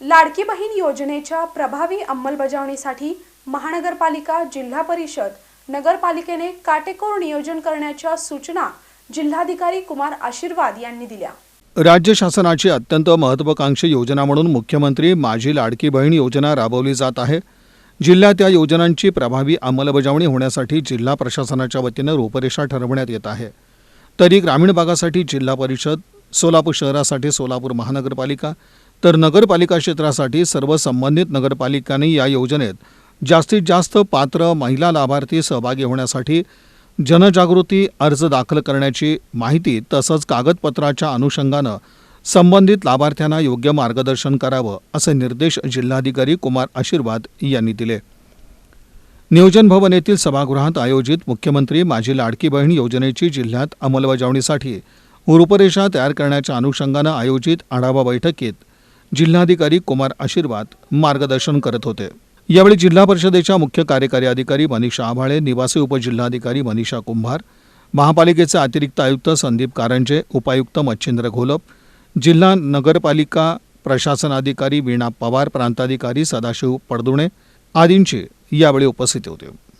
लाडकी बहीण योजनेच्या प्रभावी अंमलबजावणीसाठी महानगरपालिका जिल्हा परिषद नगरपालिकेने काटेकोर नियोजन करण्याच्या सूचना जिल्हाधिकारी कुमार आशीर्वाद यांनी दिल्या. राज्य शासनाची अत्यंत महत्त्वाकांक्षी योजना म्हणून मुख्यमंत्री माझी लाडकी बहीण योजना राबवली जात आहे. जिल्ह्यात या योजनांची प्रभावी अंमलबजावणी होण्यासाठी जिल्हा प्रशासनाच्या वतीनं रूपरेषा ठरवण्यात येत आहे. तरी ग्रामीण भागासाठी जिल्हा परिषद सोलापूर शहरासाठी सोलापूर महानगरपालिका तर नगरपालिका क्षेत्रासाठी सर्व संबंधित नगरपालिकांनी या योजनेत जास्तीत जास्त पात्र महिला लाभार्थी सहभागी होण्यासाठी जनजागृती अर्ज दाखल करण्याची माहिती तसंच कागदपत्राच्या अनुषंगानं संबंधित लाभार्थ्यांना योग्य मार्गदर्शन करावं असे निर्देश जिल्हाधिकारी कुमार आशीर्वाद यांनी दिले. नियोजन भवन येथील सभागृहात आयोजित मुख्यमंत्री माझी लाडकी बहीण योजनेची जिल्ह्यात अंमलबजावणीसाठी रूपरेषा तयार करण्याच्या अनुषंगानं आयोजित आढावा बैठकीत जिल्हाधिकारी कुमार आशीर्वाद मार्गदर्शन करत होते. यावेळी जिल्हा परिषदेच्या मुख्य कार्यकारी अधिकारी मनीषा आभाळे निवासी उपजिल्हाधिकारी मनीषा कुंभार महापालिकेचे अतिरिक्त आयुक्त संदीप कारंजे उपायुक्त मच्छिंद्र घोलप जिल्हा नगरपालिका प्रशासनाधिकारी वीणा पवार प्रांताधिकारी सदाशिव पडदुणे आदींची यावेळी उपस्थिती होती.